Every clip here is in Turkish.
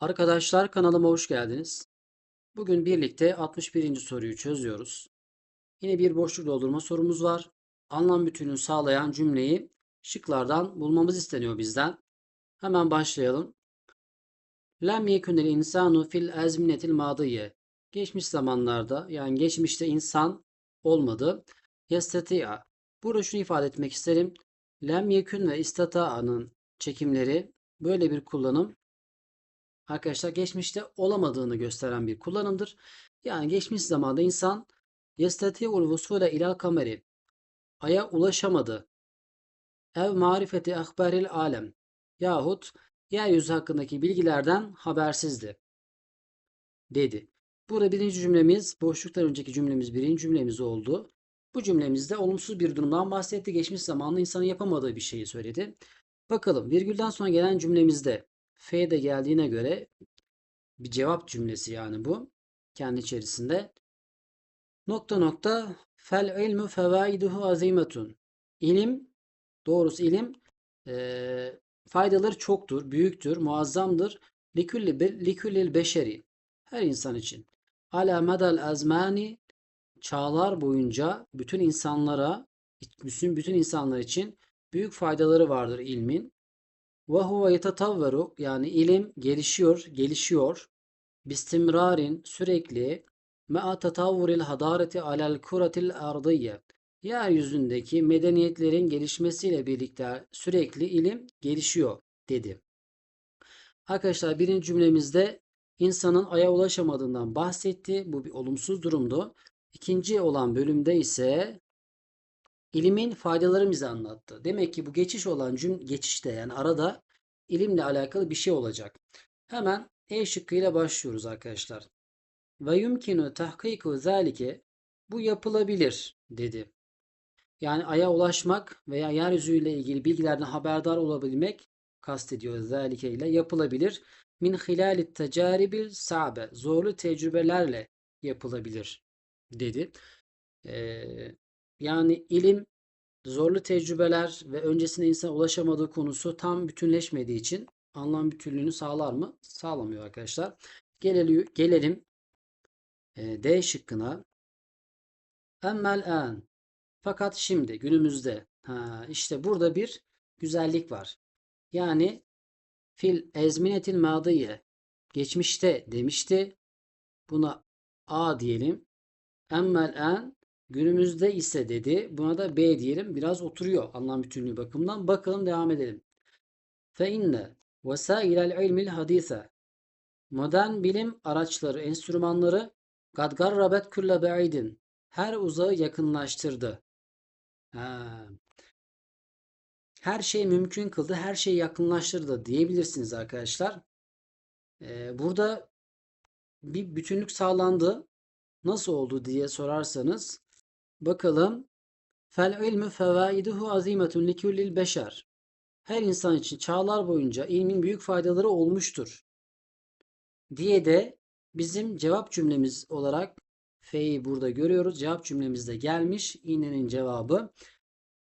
Arkadaşlar kanalıma hoş geldiniz. Bugün birlikte 61. soruyu çözüyoruz. Yine bir boşluk doldurma sorumuz var. Anlam bütünlüğünü sağlayan cümleyi şıklardan bulmamız isteniyor bizden. Hemen başlayalım. Lem yekunel insanu fil ezminetil madiye. Geçmiş zamanlarda yani geçmişte insan olmadı. Yesteti'a. Burada şunu ifade etmek isterim. Lem yekun ve istata'nın çekimleri böyle bir kullanım arkadaşlar geçmişte olamadığını gösteren bir kullanımdır. Yani geçmiş zamanda insan yestati'ul vusule ilal kameri aya ulaşamadı. Ev marifeti ahbaril alem yahut yeryüzü hakkındaki bilgilerden habersizdi dedi. Burada birinci cümlemiz boşluktan önceki cümlemiz birinci cümlemiz oldu. Bu cümlemizde olumsuz bir durumdan bahsetti. Geçmiş zamanda insanın yapamadığı bir şeyi söyledi. Bakalım virgülden sonra gelen cümlemizde F de geldiğine göre bir cevap cümlesi yani bu. Kendi içerisinde. Nokta nokta fel ilmu fevaiduhu azimetun. İlim, doğrusu ilim eee, faydaları çoktur, büyüktür, muazzamdır. Likulli, be- likullil beşeri. Her insan için. Ala medal azmani çağlar boyunca bütün insanlara, bütün, bütün insanlar için büyük faydaları vardır ilmin. Ve huve yetetavveru yani ilim gelişiyor, gelişiyor. Bistimrarin sürekli me'a tetavvuril hadareti alel kuretil ardiyye. Yeryüzündeki medeniyetlerin gelişmesiyle birlikte sürekli ilim gelişiyor dedi. Arkadaşlar birinci cümlemizde insanın aya ulaşamadığından bahsetti. Bu bir olumsuz durumdu. İkinci olan bölümde ise ilimin faydaları bize anlattı. Demek ki bu geçiş olan cüm geçişte yani arada ilimle alakalı bir şey olacak. Hemen E şıkkıyla başlıyoruz arkadaşlar. Ve yumkinu tahkiku zalike bu yapılabilir dedi. Yani aya ulaşmak veya yeryüzüyle ilgili bilgilerden haberdar olabilmek kastediyor zalike ile yapılabilir. Min hilalit tecaribil sa'be zorlu tecrübelerle yapılabilir dedi. Ee, yani ilim zorlu tecrübeler ve öncesinde insan ulaşamadığı konusu tam bütünleşmediği için anlam bütünlüğünü sağlar mı? Sağlamıyor arkadaşlar. Gelelim, gelelim e, D şıkkına. Emmel en. Fakat şimdi günümüzde ha, işte burada bir güzellik var. Yani fil ezminetil madiye geçmişte demişti. Buna A diyelim. Emmel en günümüzde ise dedi. Buna da B diyelim. Biraz oturuyor anlam bütünlüğü bakımından. Bakalım devam edelim. Fe inne vesailel ilmil hadise Modern bilim araçları, enstrümanları kad garrabet külle ba'idin her uzağı yakınlaştırdı. Ha. Her şey mümkün kıldı, her şeyi yakınlaştırdı diyebilirsiniz arkadaşlar. Ee, burada bir bütünlük sağlandı. Nasıl oldu diye sorarsanız bakalım. Fel ilmü fevaiduhu azimetun likullil beşer. Her insan için çağlar boyunca ilmin büyük faydaları olmuştur. Diye de bizim cevap cümlemiz olarak F'yi burada görüyoruz. Cevap cümlemizde gelmiş. İğnenin cevabı.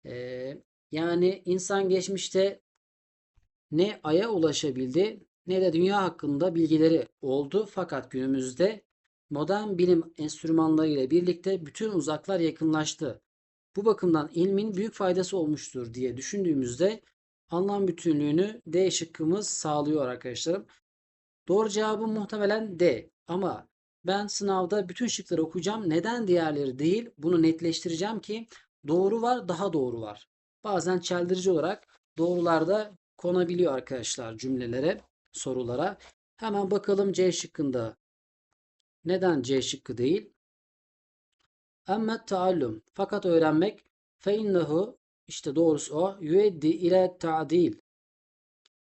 Ee, yani insan geçmişte ne Ay'a ulaşabildi ne de dünya hakkında bilgileri oldu. Fakat günümüzde modern bilim enstrümanları ile birlikte bütün uzaklar yakınlaştı. Bu bakımdan ilmin büyük faydası olmuştur diye düşündüğümüzde anlam bütünlüğünü D şıkkımız sağlıyor arkadaşlarım. Doğru cevabım muhtemelen D. Ama ben sınavda bütün şıkları okuyacağım. Neden diğerleri değil? Bunu netleştireceğim ki doğru var, daha doğru var. Bazen çeldirici olarak doğrularda konabiliyor arkadaşlar cümlelere, sorulara. Hemen bakalım C şıkkında. Neden C şıkkı değil? Emmet taallum. Fakat öğrenmek fe innehu işte doğrusu o yüeddi ile ta'dil.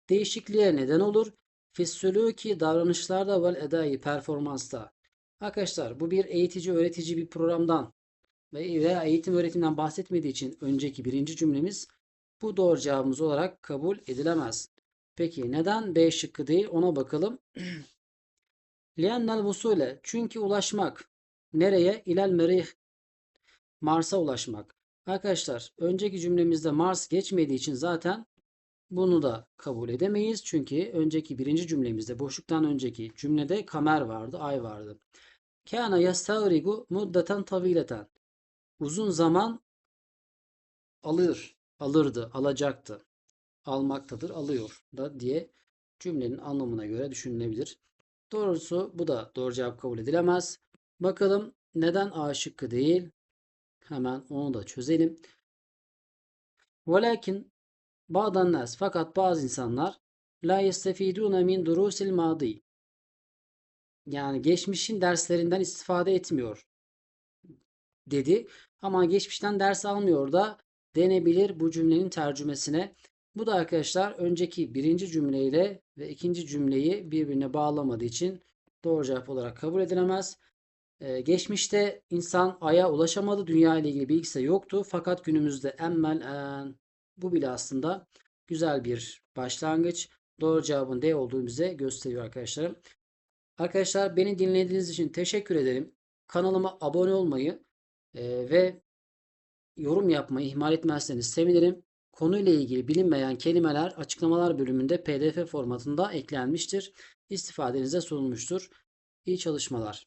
Değişikliğe neden olur. Fissülüki davranışlarda vel edai performansta. Arkadaşlar bu bir eğitici öğretici bir programdan veya eğitim öğretimden bahsetmediği için önceki birinci cümlemiz bu doğru cevabımız olarak kabul edilemez. Peki neden B şıkkı değil ona bakalım. Liannel vusule çünkü ulaşmak nereye? İlel merih Mars'a ulaşmak. Arkadaşlar önceki cümlemizde Mars geçmediği için zaten Bunu da kabul edemeyiz. Çünkü önceki birinci cümlemizde boşluktan önceki cümlede kamer vardı, ay vardı. Kana yastagrigu muddeten tavileten. Uzun zaman alır, alırdı, alacaktı. Almaktadır, alıyor da diye cümlenin anlamına göre düşünülebilir. Doğrusu bu da doğru cevap kabul edilemez. Bakalım neden A şıkkı değil? Hemen onu da çözelim. Velakin ba'dan nas fakat bazı insanlar la yestefidune min durusil madi yani geçmişin derslerinden istifade etmiyor dedi. Ama geçmişten ders almıyor da denebilir bu cümlenin tercümesine. Bu da arkadaşlar önceki birinci cümleyle ve ikinci cümleyi birbirine bağlamadığı için doğru cevap olarak kabul edilemez. Ee, geçmişte insan Ay'a ulaşamadı. Dünya ile ilgili bilgisi yoktu. Fakat günümüzde emmel en bu bile aslında güzel bir başlangıç. Doğru cevabın D olduğunu bize gösteriyor arkadaşlarım. Arkadaşlar beni dinlediğiniz için teşekkür ederim. Kanalıma abone olmayı e, ve yorum yapmayı ihmal etmezseniz sevinirim. Konuyla ilgili bilinmeyen kelimeler açıklamalar bölümünde pdf formatında eklenmiştir. İstifadenize sunulmuştur. İyi çalışmalar.